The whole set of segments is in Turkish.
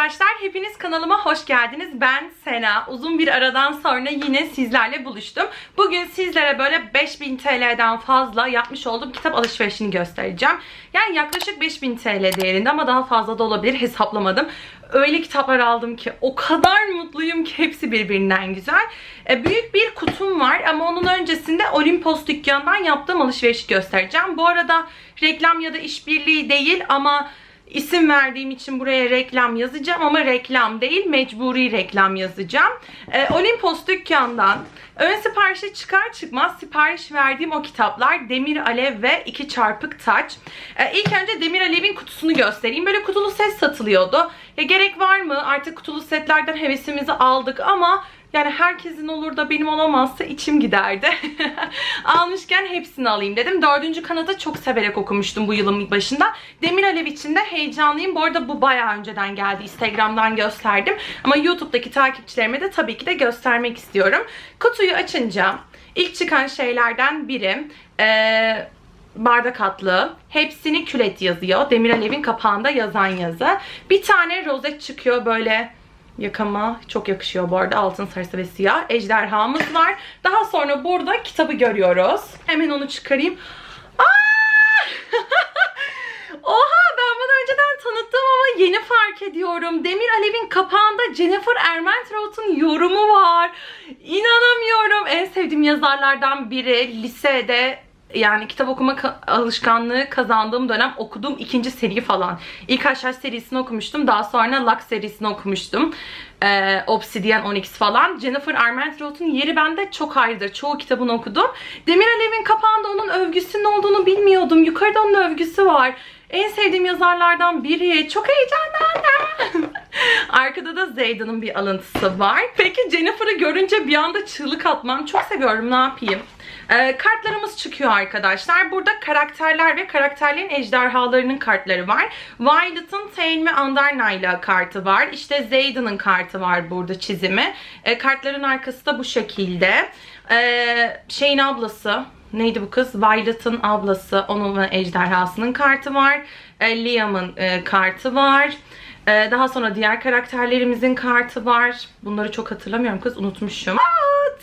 arkadaşlar. Hepiniz kanalıma hoş geldiniz. Ben Sena. Uzun bir aradan sonra yine sizlerle buluştum. Bugün sizlere böyle 5000 TL'den fazla yapmış olduğum kitap alışverişini göstereceğim. Yani yaklaşık 5000 TL değerinde ama daha fazla da olabilir hesaplamadım. Öyle kitaplar aldım ki o kadar mutluyum ki hepsi birbirinden güzel. E, büyük bir kutum var ama onun öncesinde Olimpos dükkanından yaptığım alışverişi göstereceğim. Bu arada reklam ya da işbirliği değil ama İsim verdiğim için buraya reklam yazacağım ama reklam değil mecburi reklam yazacağım. Ee, Olimpos dükkandan ön siparişe çıkar çıkmaz sipariş verdiğim o kitaplar Demir Alev ve iki çarpık taç. Ee, ilk önce Demir Alev'in kutusunu göstereyim. Böyle kutulu set satılıyordu. Ya gerek var mı? Artık kutulu setlerden hevesimizi aldık ama yani herkesin olur da benim olamazsa içim giderdi. Almışken hepsini alayım dedim. Dördüncü kanada çok severek okumuştum bu yılın başında. Demir Alev için de heyecanlıyım. Bu arada bu bayağı önceden geldi. Instagram'dan gösterdim. Ama YouTube'daki takipçilerime de tabii ki de göstermek istiyorum. Kutuyu açınca ilk çıkan şeylerden biri... Ee, bardak atlı. Hepsini kület yazıyor. Demir Alev'in kapağında yazan yazı. Bir tane rozet çıkıyor böyle Yakama çok yakışıyor bu arada. Altın sarısı ve siyah. Ejderhamız var. Daha sonra burada kitabı görüyoruz. Hemen onu çıkarayım. Aa! Oha ben bunu önceden tanıttım ama yeni fark ediyorum. Demir Alev'in kapağında Jennifer Ermentrout'un yorumu var. İnanamıyorum. En sevdiğim yazarlardan biri. Lisede yani kitap okuma alışkanlığı kazandığım dönem okuduğum ikinci seri falan. İlk aşağı serisini okumuştum. Daha sonra Lux serisini okumuştum. Ee, Obsidian Onyx falan. Jennifer Armentrout'un yeri bende çok ayrıdır. Çoğu kitabını okudum. Demir Alev'in kapağında onun övgüsünün olduğunu bilmiyordum. Yukarıda onun övgüsü var. En sevdiğim yazarlardan biri. Çok heyecanlandım. Arkada da Zaydan'ın bir alıntısı var. Peki Jennifer'ı görünce bir anda çığlık atmam. Çok seviyorum ne yapayım. Ee, kartlarımız çıkıyor arkadaşlar. Burada karakterler ve karakterlerin ejderhalarının kartları var. Violet'ın Thane ve Andarna'yla kartı var. İşte Zaydan'ın kartı var burada çizimi. Ee, kartların arkası da bu şekilde. Ee, şeyin ablası neydi bu kız? Violet'ın ablası, onun ve ejderhasının kartı var. E, Liam'ın e, kartı var. E, daha sonra diğer karakterlerimizin kartı var. Bunları çok hatırlamıyorum kız, unutmuşum.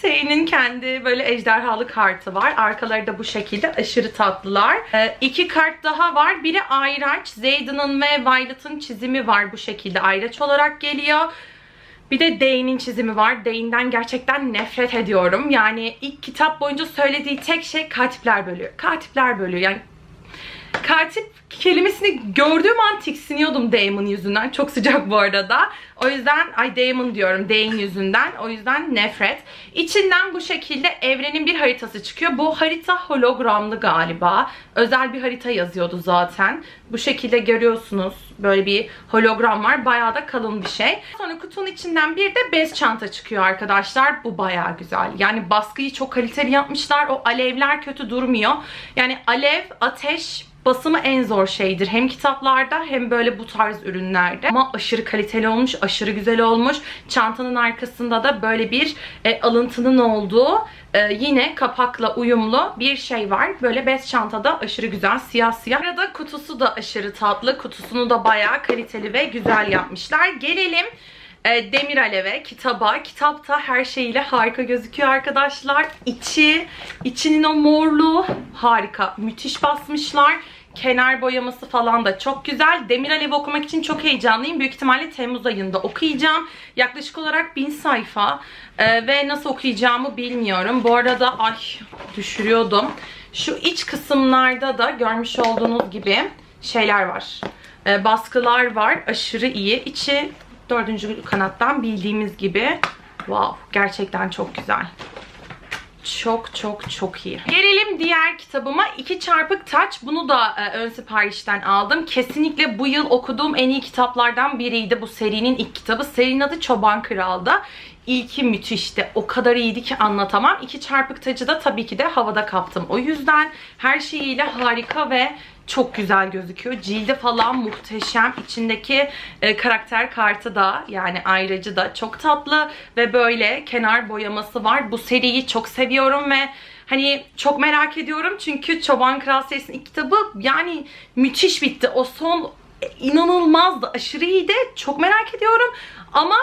Tane'in kendi böyle ejderhalı kartı var. Arkaları da bu şekilde aşırı tatlılar. E, iki kart daha var. Biri ayraç. Zayden'ın ve Violet'ın çizimi var bu şekilde ayraç olarak geliyor. Bir de Dane'in çizimi var. Dane'den gerçekten nefret ediyorum. Yani ilk kitap boyunca söylediği tek şey katipler bölüyor. Katipler bölüyor. Yani katip kelimesini gördüğüm an tiksiniyordum Damon yüzünden. Çok sıcak bu arada. O yüzden ay Damon diyorum Dane yüzünden. O yüzden nefret. İçinden bu şekilde evrenin bir haritası çıkıyor. Bu harita hologramlı galiba. Özel bir harita yazıyordu zaten. Bu şekilde görüyorsunuz. Böyle bir hologram var. Bayağı da kalın bir şey. Sonra kutunun içinden bir de bez çanta çıkıyor arkadaşlar. Bu bayağı güzel. Yani baskıyı çok kaliteli yapmışlar. O alevler kötü durmuyor. Yani alev, ateş, basımı en zor şeydir. Hem kitaplarda hem böyle bu tarz ürünlerde. Ama aşırı kaliteli olmuş, aşırı güzel olmuş. Çantanın arkasında da böyle bir e, alıntının olduğu e, yine kapakla uyumlu bir şey var. Böyle bez çantada aşırı güzel siyah siyah. Arada kutusu da aşırı tatlı. Kutusunu da bayağı kaliteli ve güzel yapmışlar. Gelelim e, Demir Alev'e, kitaba. Kitapta her şeyiyle harika gözüküyor arkadaşlar. İçi, içinin o morluğu harika. Müthiş basmışlar. Kenar boyaması falan da çok güzel. Demir Alev okumak için çok heyecanlıyım. Büyük ihtimalle Temmuz ayında okuyacağım. Yaklaşık olarak 1000 sayfa. Ee, ve nasıl okuyacağımı bilmiyorum. Bu arada ay düşürüyordum. Şu iç kısımlarda da görmüş olduğunuz gibi şeyler var. Ee, baskılar var. Aşırı iyi. İçi dördüncü kanattan bildiğimiz gibi. Wow gerçekten çok güzel. Çok çok çok iyi. Gelelim diğer kitabıma. İki çarpık taç. Bunu da e, ön siparişten aldım. Kesinlikle bu yıl okuduğum en iyi kitaplardan biriydi. Bu serinin ilk kitabı. Serinin adı Çoban Kral'da. İlki müthişti. O kadar iyiydi ki anlatamam. İki çarpık tacı da tabii ki de havada kaptım. O yüzden her şeyiyle harika ve çok güzel gözüküyor. Cildi falan muhteşem. İçindeki e, karakter kartı da yani ayrıcı da çok tatlı ve böyle kenar boyaması var. Bu seriyi çok seviyorum ve hani çok merak ediyorum çünkü Çoban Kral serisinin kitabı yani müthiş bitti. O son e, inanılmazdı. Aşırı iyiydi. Çok merak ediyorum. Ama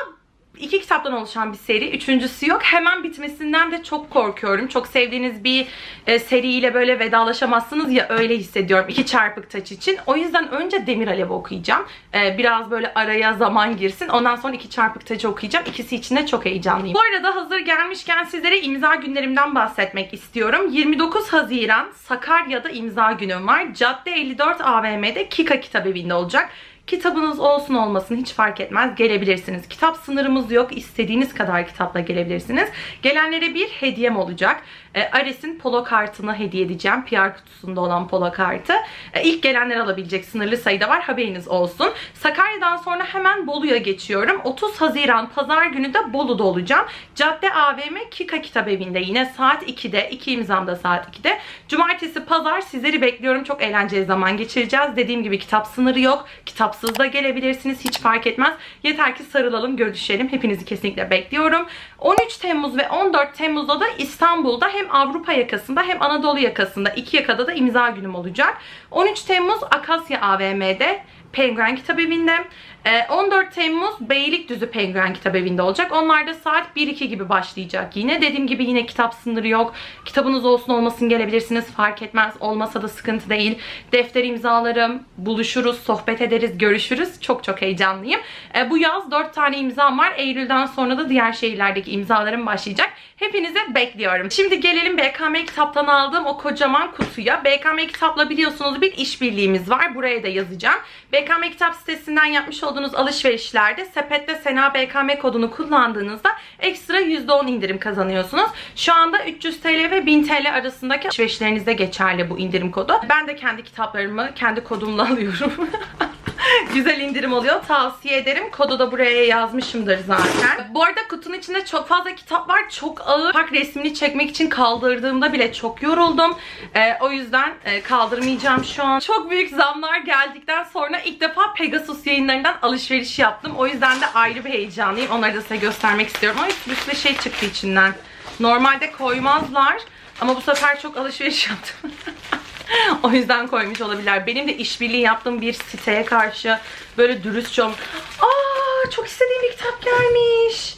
iki kitaptan oluşan bir seri. Üçüncüsü yok. Hemen bitmesinden de çok korkuyorum. Çok sevdiğiniz bir e, seriyle böyle vedalaşamazsınız ya öyle hissediyorum. İki çarpık taç için. O yüzden önce Demir Alev okuyacağım. E, biraz böyle araya zaman girsin. Ondan sonra iki çarpık taçı okuyacağım. İkisi için de çok heyecanlıyım. Bu arada hazır gelmişken sizlere imza günlerimden bahsetmek istiyorum. 29 Haziran Sakarya'da imza günüm var. Cadde 54 AVM'de Kika Kitabevi'nde olacak. Kitabınız olsun olmasın hiç fark etmez. Gelebilirsiniz. Kitap sınırımız yok. İstediğiniz kadar kitapla gelebilirsiniz. Gelenlere bir hediyem olacak. E, Ares'in polo kartını hediye edeceğim. PR kutusunda olan polo kartı. E, ilk gelenler alabilecek sınırlı sayıda var. Haberiniz olsun. Sakarya'dan sonra hemen Bolu'ya geçiyorum. 30 Haziran pazar günü de Bolu'da olacağım. Cadde AVM Kika Kitap Evi'nde yine saat 2'de. 2 imzamda saat 2'de. Cumartesi pazar sizleri bekliyorum. Çok eğlenceli zaman geçireceğiz. Dediğim gibi kitap sınırı yok. Kitapsız da gelebilirsiniz. Hiç fark etmez. Yeter ki sarılalım, görüşelim. Hepinizi kesinlikle bekliyorum. 13 Temmuz ve 14 Temmuz'da da İstanbul'da hem Avrupa yakasında hem Anadolu yakasında iki yakada da imza günüm olacak. 13 Temmuz Akasya AVM'de Penguen Kitabevi'nde. Ee, 14 Temmuz Beylikdüzü Penguen Kitabevi'nde olacak. Onlar da saat 1-2 gibi başlayacak yine. Dediğim gibi yine kitap sınırı yok. Kitabınız olsun olmasın gelebilirsiniz. Fark etmez. Olmasa da sıkıntı değil. Defter imzalarım. Buluşuruz, sohbet ederiz, görüşürüz. Çok çok heyecanlıyım. Ee, bu yaz 4 tane imzam var. Eylül'den sonra da diğer şehirlerdeki imzalarım başlayacak. Hepinize bekliyorum. Şimdi gelelim BKM kitaptan aldığım o kocaman kutuya. BKM kitapla biliyorsunuz bir işbirliğimiz var. Buraya da yazacağım. BKM kitap sitesinden yapmış olduğunuz alışverişlerde sepette Sena BKM kodunu kullandığınızda ekstra %10 indirim kazanıyorsunuz. Şu anda 300 TL ve 1000 TL arasındaki alışverişlerinizde geçerli bu indirim kodu. Ben de kendi kitaplarımı kendi kodumla alıyorum. Güzel indirim oluyor. Tavsiye ederim. Kodu da buraya yazmışımdır zaten. Bu arada kutunun içinde çok fazla kitap var. Çok ağır. Park resmini çekmek için kaldırdığımda bile çok yoruldum. Ee, o yüzden e, kaldırmayacağım şu an. Çok büyük zamlar geldikten sonra ilk defa Pegasus yayınlarından alışveriş yaptım. O yüzden de ayrı bir heyecanlıyım. Onları da size göstermek istiyorum. Ay bir şey çıktı içinden. Normalde koymazlar. Ama bu sefer çok alışveriş yaptım. o yüzden koymuş olabilirler. Benim de işbirliği yaptığım bir siteye karşı böyle dürüstçe olm- Aa çok istediğim bir kitap gelmiş.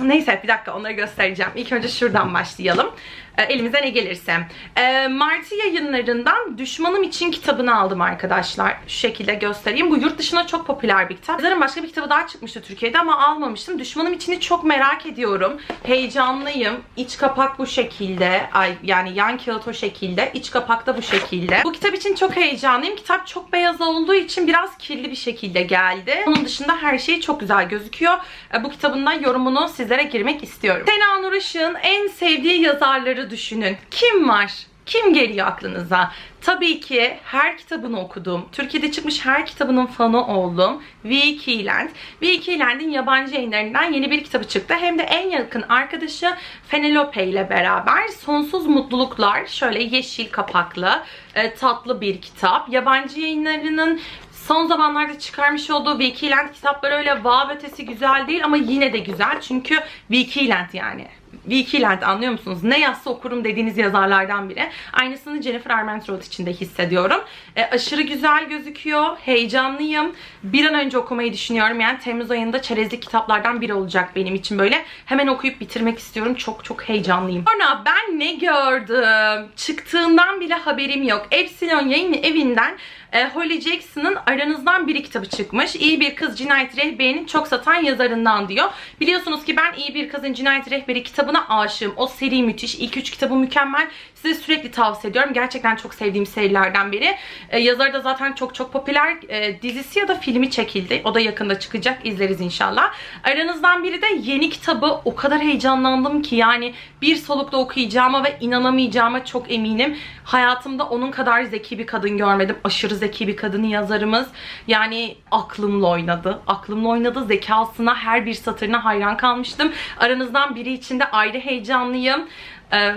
Neyse bir dakika onları göstereceğim. İlk önce şuradan başlayalım. E, elimize ne gelirse. E, Martı yayınlarından Düşmanım için kitabını aldım arkadaşlar. Şu şekilde göstereyim. Bu yurt dışına çok popüler bir kitap. Yazarın başka bir kitabı daha çıkmıştı Türkiye'de ama almamıştım. Düşmanım içini çok merak ediyorum. Heyecanlıyım. İç kapak bu şekilde. Ay yani yan kağıt o şekilde. İç kapak da bu şekilde. Bu kitap için çok heyecanlıyım. Kitap çok beyaz olduğu için biraz kirli bir şekilde geldi. Onun dışında her şey çok güzel gözüküyor. E, bu kitabın da yorumunu sizlere girmek istiyorum. Sena Nur Işık'ın en sevdiği yazarları düşünün. Kim var? Kim geliyor aklınıza? Tabii ki her kitabını okudum. Türkiye'de çıkmış her kitabının fanı oldum. V. Keeland. V. Keeland'in yabancı yayınlarından yeni bir kitabı çıktı. Hem de en yakın arkadaşı Penelope ile beraber Sonsuz Mutluluklar. Şöyle yeşil kapaklı, e, tatlı bir kitap. Yabancı yayınlarının Son zamanlarda çıkarmış olduğu Wikiland kitapları öyle wow ötesi güzel değil ama yine de güzel. Çünkü Wikiland yani. Wikiland anlıyor musunuz? Ne yazsa okurum dediğiniz yazarlardan biri. Aynısını Jennifer Armentrout için de hissediyorum. E, aşırı güzel gözüküyor. Heyecanlıyım. Bir an önce okumayı düşünüyorum. Yani Temmuz ayında çerezlik kitaplardan biri olacak benim için böyle. Hemen okuyup bitirmek istiyorum. Çok çok heyecanlıyım. Sonra ben ne gördüm? Çıktığından bile haberim yok. Epsilon yayın evinden e, Holly Jackson'ın aranızdan biri kitabı çıkmış. İyi bir kız cinayet rehberinin çok satan yazarından diyor. Biliyorsunuz ki ben iyi bir kızın cinayet rehberi kitabına aşığım. O seri müthiş. İlk üç kitabı mükemmel. Size sürekli tavsiye ediyorum. Gerçekten çok sevdiğim serilerden biri. E, yazarı da zaten çok çok popüler. E, dizisi ya da filmi çekildi. O da yakında çıkacak. İzleriz inşallah. Aranızdan biri de yeni kitabı. O kadar heyecanlandım ki yani bir solukta okuyacağıma ve inanamayacağıma çok eminim. Hayatımda onun kadar zeki bir kadın görmedim. Aşırı zeki bir kadın yazarımız. Yani aklımla oynadı. Aklımla oynadı. Zekasına her bir satırına hayran kalmıştım. Aranızdan biri için de ayrı heyecanlıyım. Ee,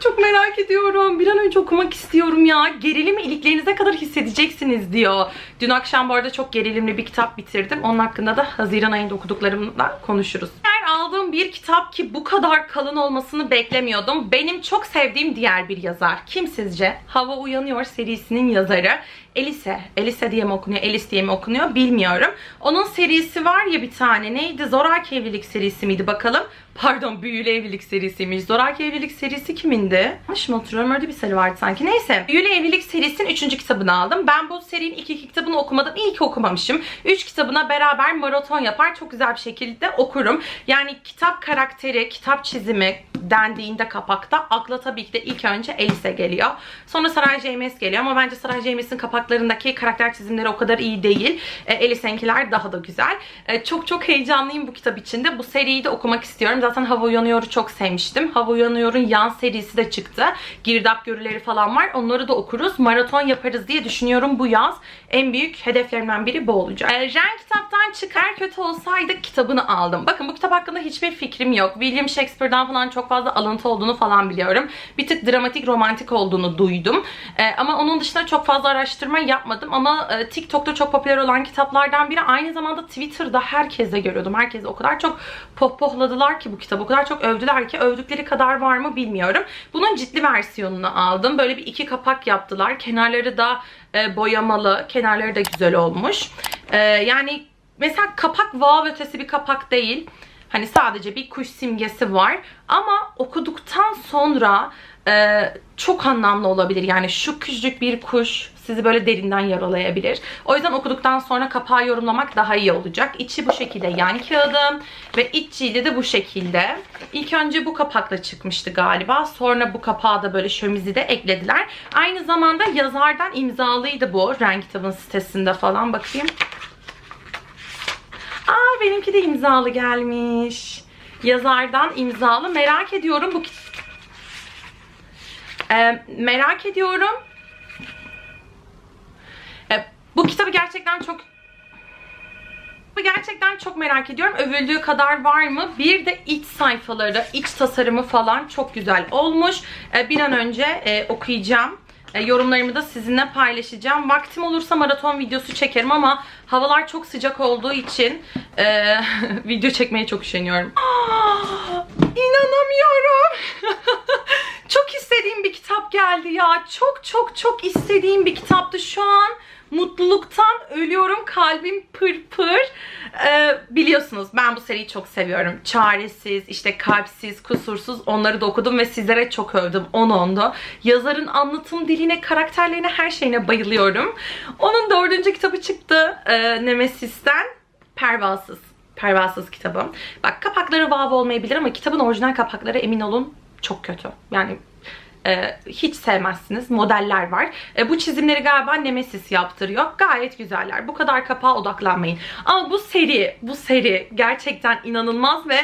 çok merak ediyorum. Bir an önce okumak istiyorum ya. Gerilimi iliklerinize kadar hissedeceksiniz diyor. Dün akşam bu arada çok gerilimli bir kitap bitirdim. Onun hakkında da Haziran ayında okuduklarımla konuşuruz. Aldığım aldığım bir kitap ki bu kadar kalın olmasını beklemiyordum. Benim çok sevdiğim diğer bir yazar. Kim sizce? Hava Uyanıyor serisinin yazarı. Elise. Elise diye mi okunuyor, Elis diye mi okunuyor bilmiyorum. Onun serisi var ya bir tane. Neydi? Zoraki Evlilik serisi miydi bakalım? Pardon Büyülü Evlilik serisiymiş. Zoraki Evlilik serisi kimindi? Yanlış mı hatırlıyorum? Öyle bir seri vardı sanki. Neyse. Büyülü Evlilik serisinin 3. kitabını aldım. Ben bu serinin iki kitabını okumadım. İyi ki okumamışım. 3 kitabına beraber maraton yapar. Çok güzel bir şekilde okurum. Yani kitap karakteri, kitap çizimi dendiğinde kapakta akla tabii ki de ilk önce Elise geliyor. Sonra Saray James geliyor ama bence Saray James'in kapaklarındaki karakter çizimleri o kadar iyi değil. E, Elise'ninkiler daha da güzel. E, çok çok heyecanlıyım bu kitap içinde. Bu seriyi de okumak istiyorum. Zaten Hava Uyanıyor'u çok sevmiştim. Hava Uyanıyor'un yan serisi de çıktı. Girdap görüleri falan var. Onları da okuruz. Maraton yaparız diye düşünüyorum bu yaz. En büyük hedeflerimden biri bu olacak. E, Ren kitaptan çıkar kötü olsaydı kitabını aldım. Bakın bu kitap hakkında hiçbir fikrim yok. William Shakespeare'dan falan çok fazla alıntı olduğunu falan biliyorum. Bir tık dramatik, romantik olduğunu duydum. E, ama onun dışında çok fazla araştırma yapmadım. Ama e, TikTok'ta çok popüler olan kitaplardan biri. Aynı zamanda Twitter'da herkese görüyordum. Herkes o kadar çok pohpohladılar ki bu kitabı. O kadar çok övdüler ki övdükleri kadar var mı bilmiyorum. Bunun ciddi versiyonunu aldım. Böyle bir iki kapak yaptılar. Kenarları da e, boyamalı. Kenarları da güzel olmuş. E, yani mesela kapak wow ötesi bir kapak değil. Hani sadece bir kuş simgesi var. Ama okuduktan sonra e, çok anlamlı olabilir. Yani şu küçücük bir kuş sizi böyle derinden yaralayabilir. O yüzden okuduktan sonra kapağı yorumlamak daha iyi olacak. İçi bu şekilde yan kağıdım ve iç cildi de bu şekilde. İlk önce bu kapakla çıkmıştı galiba. Sonra bu kapağı da böyle şömizi de eklediler. Aynı zamanda yazardan imzalıydı bu. Renk kitabın sitesinde falan bakayım. Aa benimki de imzalı gelmiş. Yazardan imzalı. Merak ediyorum bu ee, merak ediyorum. Ee, bu kitabı gerçekten çok gerçekten çok merak ediyorum. Övüldüğü kadar var mı? Bir de iç sayfaları, iç tasarımı falan çok güzel olmuş. Ee, bir an önce e, okuyacağım. E, yorumlarımı da sizinle paylaşacağım. Vaktim olursa maraton videosu çekerim ama havalar çok sıcak olduğu için e, video çekmeye çok üşeniyorum. Aa, inanamıyorum. çok istediğim bir kitap geldi ya. Çok çok çok istediğim bir kitaptı. Şu an mutluluktan ölüyorum. Kalbim pır pır. Ee, biliyorsunuz ben bu seriyi çok seviyorum. Çaresiz, işte kalpsiz, kusursuz onları da okudum ve sizlere çok övdüm. 10 ondu. Yazarın anlatım diline, karakterlerine, her şeyine bayılıyorum. Onun dördüncü kitabı çıktı. Ee, Nemesis'ten. Pervasız. Pervasız kitabım. Bak kapakları vav olmayabilir ama kitabın orijinal kapakları emin olun çok kötü. Yani e, hiç sevmezsiniz. Modeller var. E, bu çizimleri galiba Nemesis yaptırıyor. Gayet güzeller. Bu kadar kapağa odaklanmayın. Ama bu seri, bu seri gerçekten inanılmaz ve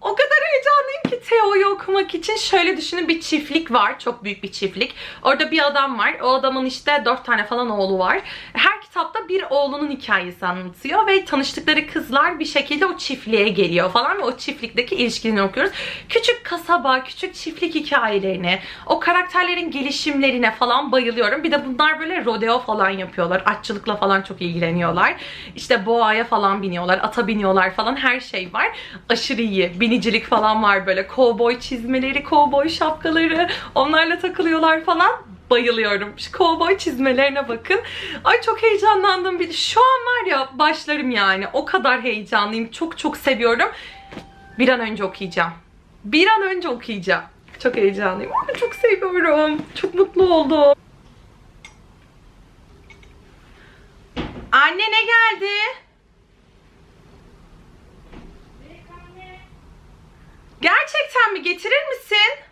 o kadar heyecanlıyım ki Teo'yu okumak için. Şöyle düşünün bir çiftlik var. Çok büyük bir çiftlik. Orada bir adam var. O adamın işte dört tane falan oğlu var. Her kitapta bir oğlunun hikayesi anlatıyor ve tanıştıkları kızlar bir şekilde o çiftliğe geliyor falan ve o çiftlikteki ilişkilerini okuyoruz. Küçük kasaba, küçük çiftlik hikayelerini, o karakterlerin gelişimlerine falan bayılıyorum. Bir de bunlar böyle rodeo falan yapıyorlar. Atçılıkla falan çok ilgileniyorlar. İşte boğaya falan biniyorlar, ata biniyorlar falan her şey var. Aşırı iyi. Binicilik falan var böyle. Kovboy çizmeleri, kovboy şapkaları. Onlarla takılıyorlar falan bayılıyorum. Şu kovboy çizmelerine bakın. Ay çok heyecanlandım. Bir şu an var ya başlarım yani. O kadar heyecanlıyım. Çok çok seviyorum. Bir an önce okuyacağım. Bir an önce okuyacağım. Çok heyecanlıyım. Ay, çok seviyorum. Çok mutlu oldum. Anne ne geldi? Gerçekten mi? Getirir misin?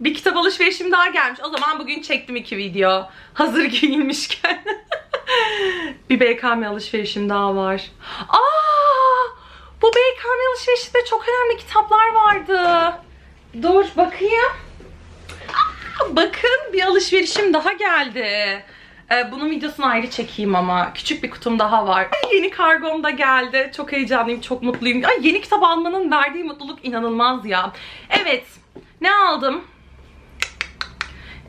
Bir kitap alışverişim daha gelmiş. O zaman bugün çektim iki video. Hazır giyinmişken. bir BKM alışverişim daha var. Aa! Bu BKM alışverişinde çok önemli kitaplar vardı. Dur bakayım. Aa, bakın bir alışverişim daha geldi. Ee, bunun videosunu ayrı çekeyim ama. Küçük bir kutum daha var. Ay, Yeni kargom da geldi. Çok heyecanlıyım, çok mutluyum. Ay, yeni kitap almanın verdiği mutluluk inanılmaz ya. Evet, ne aldım?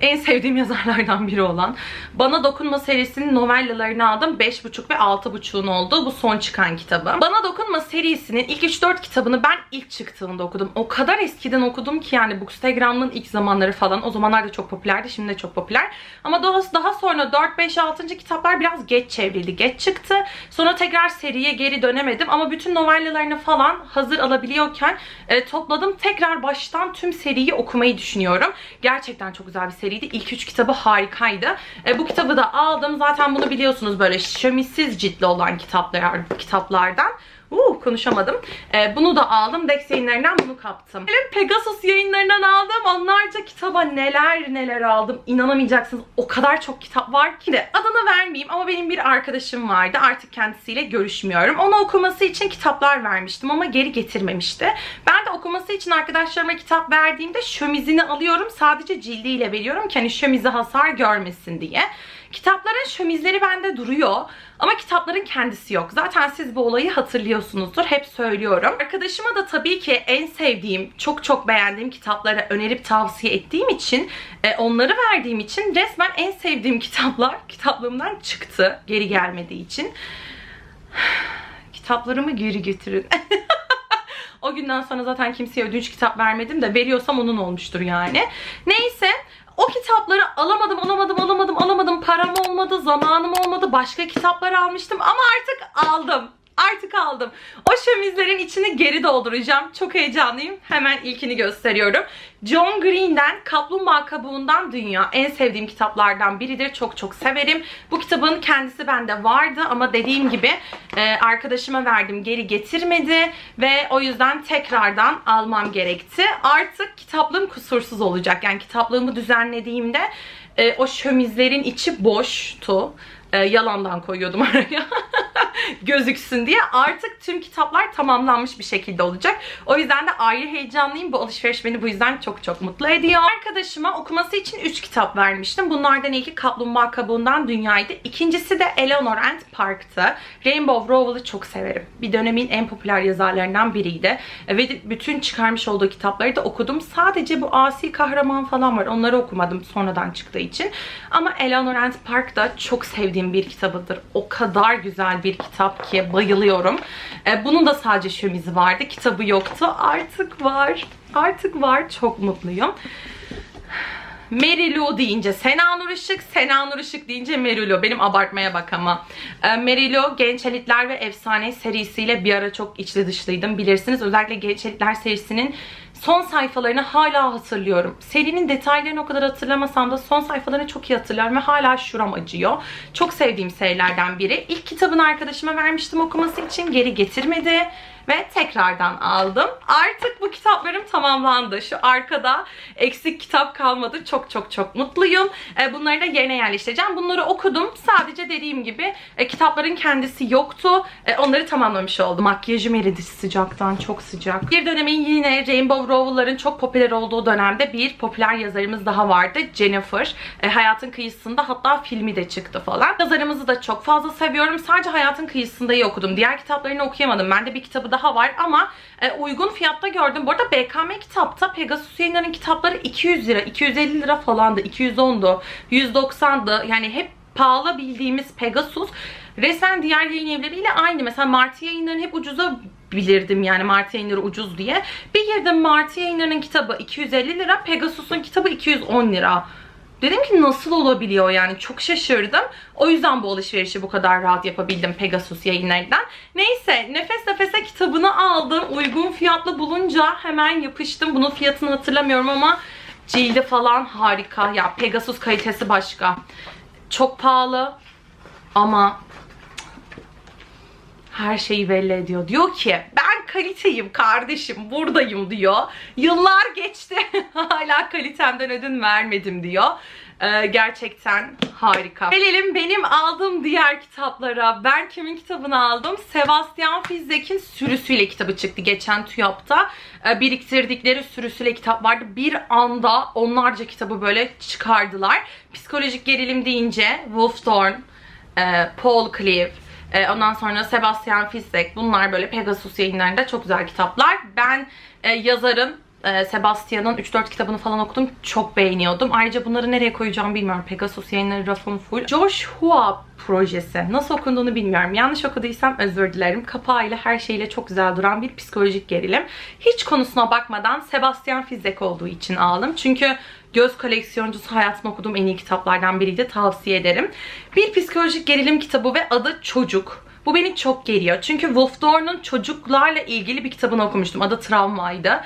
En sevdiğim yazarlardan biri olan Bana Dokunma serisinin novellalarını aldım. 5.5 ve 6.5'un olduğu bu son çıkan kitabı. Bana Dokunma serisinin ilk 3-4 kitabını ben ilk çıktığında okudum. O kadar eskiden okudum ki yani Bookstagram'ın ilk zamanları falan. O zamanlar da çok popülerdi. Şimdi de çok popüler. Ama daha, daha sonra 4, 5, 6. kitaplar biraz geç çevrildi. Geç çıktı. Sonra tekrar seriye geri dönemedim. Ama bütün novellalarını falan hazır alabiliyorken e, topladım. Tekrar baştan tüm seriyi okumayı düşünüyorum. Gerçekten çok güzel bir seriydi. İlk 3 kitabı harikaydı. E, bu kitabı da aldım. Zaten bunu biliyorsunuz böyle şömissiz ciltli olan kitaplar, kitaplardan. Uh, konuşamadım. Ee, bunu da aldım. Dex yayınlarından bunu kaptım. Benim Pegasus yayınlarından aldım. Onlarca kitaba neler neler aldım. İnanamayacaksınız. O kadar çok kitap var ki de adını vermeyeyim ama benim bir arkadaşım vardı. Artık kendisiyle görüşmüyorum. Ona okuması için kitaplar vermiştim ama geri getirmemişti. Ben de okuması için arkadaşlarıma kitap verdiğimde şömizini alıyorum. Sadece cildiyle veriyorum ki hani şömizi hasar görmesin diye. Kitapların şömizleri bende duruyor. Ama kitapların kendisi yok. Zaten siz bu olayı hatırlıyorsunuzdur. Hep söylüyorum. Arkadaşıma da tabii ki en sevdiğim, çok çok beğendiğim kitapları önerip tavsiye ettiğim için, e, onları verdiğim için resmen en sevdiğim kitaplar kitaplığımdan çıktı. Geri gelmediği için. Kitaplarımı geri getirin. o günden sonra zaten kimseye ödünç kitap vermedim de veriyorsam onun olmuştur yani. Neyse o kitapları alamadım, alamadım, alamadım, alamadım. Param olmadı, zamanım olmadı. Başka kitaplar almıştım ama artık aldım. Artık aldım. O şömizlerin içini geri dolduracağım. Çok heyecanlıyım. Hemen ilkini gösteriyorum. John Green'den Kaplumbağa Kabuğundan Dünya. En sevdiğim kitaplardan biridir. Çok çok severim. Bu kitabın kendisi bende vardı ama dediğim gibi e, arkadaşıma verdim. Geri getirmedi ve o yüzden tekrardan almam gerekti. Artık kitaplığım kusursuz olacak. Yani kitaplığımı düzenlediğimde e, o şömizlerin içi boştu. E, yalandan koyuyordum araya. gözüksün diye. Artık tüm kitaplar tamamlanmış bir şekilde olacak. O yüzden de ayrı heyecanlıyım. Bu alışveriş beni bu yüzden çok çok mutlu ediyor. Arkadaşıma okuması için 3 kitap vermiştim. Bunlardan ilki Kaplumbağa Kabuğundan Dünya'ydı. İkincisi de Eleanor and Park'tı. Rainbow Rowell'ı çok severim. Bir dönemin en popüler yazarlarından biriydi. Ve bütün çıkarmış olduğu kitapları da okudum. Sadece bu asi kahraman falan var. Onları okumadım sonradan çıktığı için. Ama Eleanor and Park da çok sevdiğim bir kitabıdır. O kadar güzel bir kitap ki bayılıyorum. E, bunun da sadece şömizi vardı. Kitabı yoktu. Artık var. Artık var. Çok mutluyum. Mary Lou deyince Sena Nur Işık, Sena Nur Işık deyince Mary Lou. Benim abartmaya bak ama. E, Mary Lou Genç Elitler ve Efsane serisiyle bir ara çok içli dışlıydım. Bilirsiniz özellikle Genç Elitler serisinin son sayfalarını hala hatırlıyorum. Serinin detaylarını o kadar hatırlamasam da son sayfalarını çok iyi hatırlıyorum ve hala şuram acıyor. Çok sevdiğim serilerden biri. İlk kitabını arkadaşıma vermiştim okuması için. Geri getirmedi ve tekrardan aldım. Artık bu kitaplarım tamamlandı. Şu arkada eksik kitap kalmadı. Çok çok çok mutluyum. E, bunları da yerine yerleştireceğim. Bunları okudum. Sadece dediğim gibi e, kitapların kendisi yoktu. E, onları tamamlamış oldum. Makyajım eridi sıcaktan. Çok sıcak. Bir dönemin yine Rainbow Rowell'ların çok popüler olduğu dönemde bir popüler yazarımız daha vardı. Jennifer. Hayatın Kıyısında hatta filmi de çıktı falan. Yazarımızı da çok fazla seviyorum. Sadece Hayatın Kıyısında'yı okudum. Diğer kitaplarını okuyamadım. Ben de bir kitabı daha daha var ama e, uygun fiyatta gördüm. Bu arada BKM kitapta Pegasus yayınlarının kitapları 200 lira, 250 lira falandı, 210'du, 190'dı. Yani hep pahalı bildiğimiz Pegasus resmen diğer yayın evleriyle aynı. Mesela Martı yayınlarını hep ucuza bilirdim yani Martı yayınları ucuz diye. Bir girdim Martı yayınlarının kitabı 250 lira, Pegasus'un kitabı 210 lira. Dedim ki nasıl olabiliyor yani çok şaşırdım. O yüzden bu alışverişi bu kadar rahat yapabildim Pegasus yayınlarından. Neyse nefes nefese kitabını aldım. Uygun fiyatlı bulunca hemen yapıştım. Bunun fiyatını hatırlamıyorum ama cildi falan harika. Ya Pegasus kalitesi başka. Çok pahalı ama her şeyi belli ediyor. Diyor ki ben kaliteyim kardeşim buradayım diyor. Yıllar geçti hala kalitemden ödün vermedim diyor. Ee, gerçekten harika. Gelelim benim aldığım diğer kitaplara. Ben kimin kitabını aldım? Sebastian Fizek'in Sürüsüyle kitabı çıktı geçen TÜYAP'ta. Ee, biriktirdikleri Sürüsüyle kitap vardı. Bir anda onlarca kitabı böyle çıkardılar. Psikolojik gerilim deyince Wolf Thorne, e, Paul Cleave, e, ondan sonra Sebastian Fitzek bunlar böyle Pegasus yayınlarında çok güzel kitaplar. Ben e, yazarın e, Sebastian'ın 3-4 kitabını falan okudum. Çok beğeniyordum. Ayrıca bunları nereye koyacağım bilmiyorum. Pegasus yayınları rafım full. Joshua projesi. Nasıl okunduğunu bilmiyorum. Yanlış okuduysam özür dilerim. Kapağıyla her şeyle çok güzel duran bir psikolojik gerilim. Hiç konusuna bakmadan Sebastian Fizek olduğu için aldım. Çünkü Göz koleksiyoncusu hayatımda okuduğum en iyi kitaplardan biriydi. Tavsiye ederim. Bir psikolojik gerilim kitabı ve adı Çocuk. Bu beni çok geriyor. Çünkü Wolf Dorn'un çocuklarla ilgili bir kitabını okumuştum. Adı Travmaydı.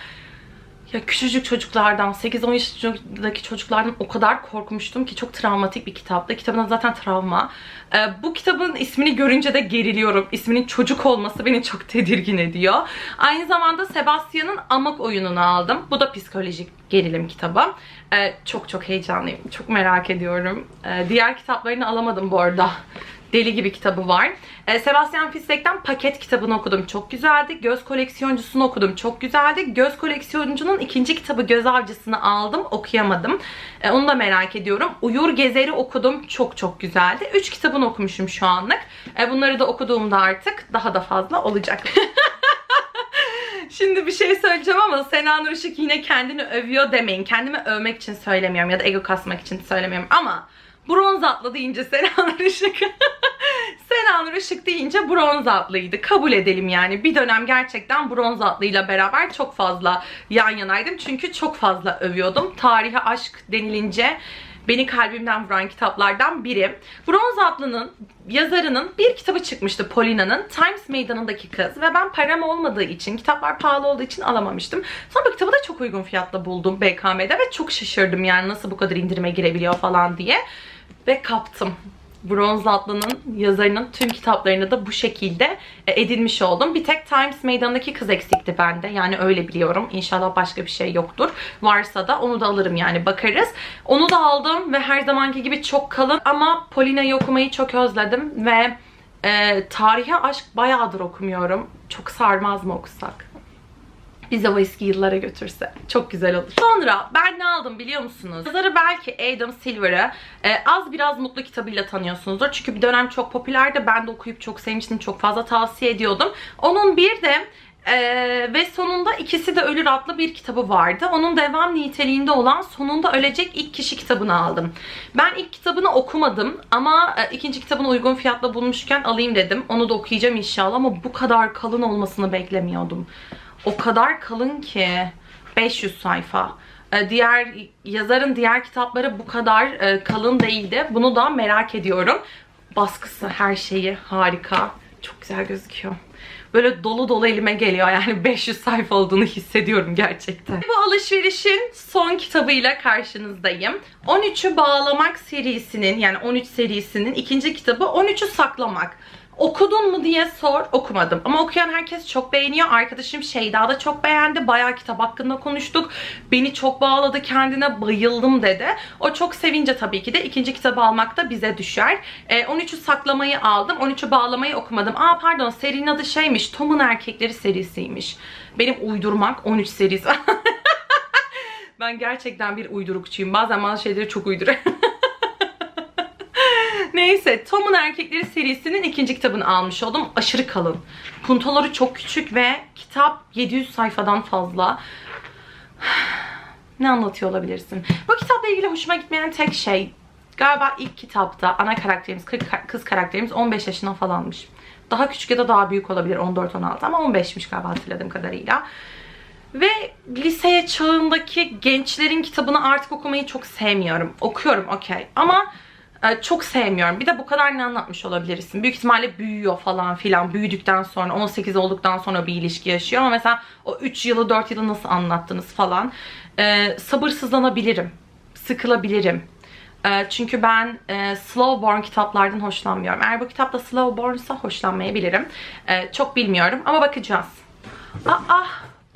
Ya küçücük çocuklardan, 8-10 yaşındaki çocuklardan o kadar korkmuştum ki çok travmatik bir kitaptı. Kitabın zaten travma. Ee, bu kitabın ismini görünce de geriliyorum. İsminin çocuk olması beni çok tedirgin ediyor. Aynı zamanda Sebastian'ın Amok oyununu aldım. Bu da psikolojik gerilim kitabı. Ee, çok çok heyecanlıyım. Çok merak ediyorum. Ee, diğer kitaplarını alamadım bu arada. Deli gibi kitabı var. Ee, Sebastian Fitzek'ten paket kitabını okudum. Çok güzeldi. Göz koleksiyoncusunu okudum. Çok güzeldi. Göz koleksiyoncunun ikinci kitabı Göz Avcısını aldım. Okuyamadım. Ee, onu da merak ediyorum. Uyur Gezer'i okudum. Çok çok güzeldi. Üç kitabını okumuşum şu anlık. Ee, bunları da okuduğumda artık daha da fazla olacak. Şimdi bir şey söyleyeceğim ama Sena Nur yine kendini övüyor demeyin. Kendimi övmek için söylemiyorum ya da ego kasmak için söylemiyorum ama bronz atlı deyince Sena Nur Işık Sena Nur Işık deyince bronz atlıydı. Kabul edelim yani. Bir dönem gerçekten bronz atlıyla beraber çok fazla yan yanaydım. Çünkü çok fazla övüyordum. Tarihe aşk denilince beni kalbimden vuran kitaplardan biri. Bronz Atlı'nın yazarının bir kitabı çıkmıştı Polina'nın Times Meydanı'ndaki Kız ve ben param olmadığı için kitaplar pahalı olduğu için alamamıştım. Sonra bu kitabı da çok uygun fiyatla buldum BKM'de ve çok şaşırdım yani nasıl bu kadar indirime girebiliyor falan diye ve kaptım. Bronz Atlı'nın yazarının tüm kitaplarını da bu şekilde e, edinmiş oldum. Bir tek Times Meydanı'ndaki kız eksikti bende. Yani öyle biliyorum. İnşallah başka bir şey yoktur. Varsa da onu da alırım yani bakarız. Onu da aldım ve her zamanki gibi çok kalın ama Polina'yı okumayı çok özledim ve e, tarihe aşk bayağıdır okumuyorum. Çok sarmaz mı okusak? Bize o eski yıllara götürse. Çok güzel olur. Sonra ben ne aldım biliyor musunuz? Yazarı belki Adam Silver'ı e, az biraz mutlu kitabıyla tanıyorsunuzdur. Çünkü bir dönem çok popülerdi. Ben de okuyup çok sevmiştim. Çok fazla tavsiye ediyordum. Onun bir de ee, ve sonunda ikisi de ölür adlı bir kitabı vardı. Onun devam niteliğinde olan Sonunda Ölecek ilk kişi kitabını aldım. Ben ilk kitabını okumadım ama e, ikinci kitabını uygun fiyatla bulmuşken alayım dedim. Onu da okuyacağım inşallah ama bu kadar kalın olmasını beklemiyordum o kadar kalın ki 500 sayfa. Ee, diğer yazarın diğer kitapları bu kadar e, kalın değildi. Bunu da merak ediyorum. Baskısı her şeyi harika. Çok güzel gözüküyor. Böyle dolu dolu elime geliyor. Yani 500 sayfa olduğunu hissediyorum gerçekten. Bu alışverişin son kitabıyla karşınızdayım. 13'ü bağlamak serisinin yani 13 serisinin ikinci kitabı 13'ü saklamak. Okudun mu diye sor. Okumadım. Ama okuyan herkes çok beğeniyor. Arkadaşım Şeyda da çok beğendi. Bayağı kitap hakkında konuştuk. Beni çok bağladı kendine. Bayıldım dedi. O çok sevince tabii ki de ikinci kitabı almak da bize düşer. E, 13'ü saklamayı aldım. 13'ü bağlamayı okumadım. Aa pardon serinin adı şeymiş. Tom'un Erkekleri serisiymiş. Benim uydurmak 13 serisi. ben gerçekten bir uydurukçuyum. Bazen bazı şeyleri çok uyduruyorum. Neyse Tom'un Erkekleri serisinin ikinci kitabını almış oldum. Aşırı kalın. Puntoları çok küçük ve kitap 700 sayfadan fazla. ne anlatıyor olabilirsin? Bu kitapla ilgili hoşuma gitmeyen tek şey galiba ilk kitapta ana karakterimiz, kız karakterimiz 15 yaşına falanmış. Daha küçük ya da daha büyük olabilir 14-16 ama 15'miş galiba hatırladığım kadarıyla. Ve liseye çağındaki gençlerin kitabını artık okumayı çok sevmiyorum. Okuyorum okey ama e, çok sevmiyorum. Bir de bu kadar ne anlatmış olabilirsin? Büyük ihtimalle büyüyor falan filan. Büyüdükten sonra 18 olduktan sonra bir ilişki yaşıyor. Ama mesela o 3 yılı 4 yılı nasıl anlattınız falan. Ee, sabırsızlanabilirim. Sıkılabilirim. Ee, çünkü ben e, slow burn kitaplardan hoşlanmıyorum. Eğer bu kitap da slow burn'sa hoşlanmayabilirim. Ee, çok bilmiyorum ama bakacağız. Aa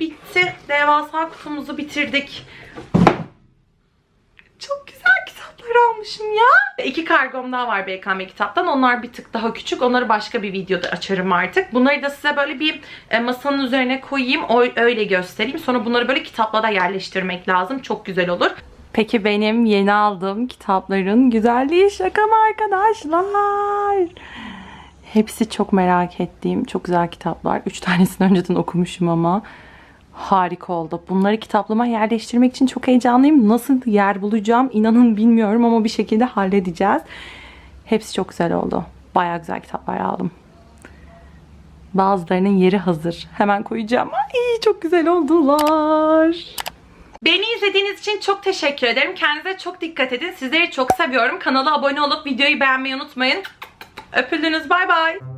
bitti. Devasa kutumuzu bitirdik. Çok güzel kitaplar almışım ya. İki kargom daha var BKM kitaptan. Onlar bir tık daha küçük. Onları başka bir videoda açarım artık. Bunları da size böyle bir e, masanın üzerine koyayım. Öyle göstereyim. Sonra bunları böyle kitapla da yerleştirmek lazım. Çok güzel olur. Peki benim yeni aldığım kitapların güzelliği şaka mı arkadaşlar? Hepsi çok merak ettiğim çok güzel kitaplar. Üç tanesini önceden okumuşum ama Harika oldu. Bunları kitaplığıma yerleştirmek için çok heyecanlıyım. Nasıl yer bulacağım inanın bilmiyorum ama bir şekilde halledeceğiz. Hepsi çok güzel oldu. Baya güzel kitaplar aldım. Bazılarının yeri hazır. Hemen koyacağım. Ay çok güzel oldular. Beni izlediğiniz için çok teşekkür ederim. Kendinize çok dikkat edin. Sizleri çok seviyorum. Kanala abone olup videoyu beğenmeyi unutmayın. Öpüldünüz. Bay bay.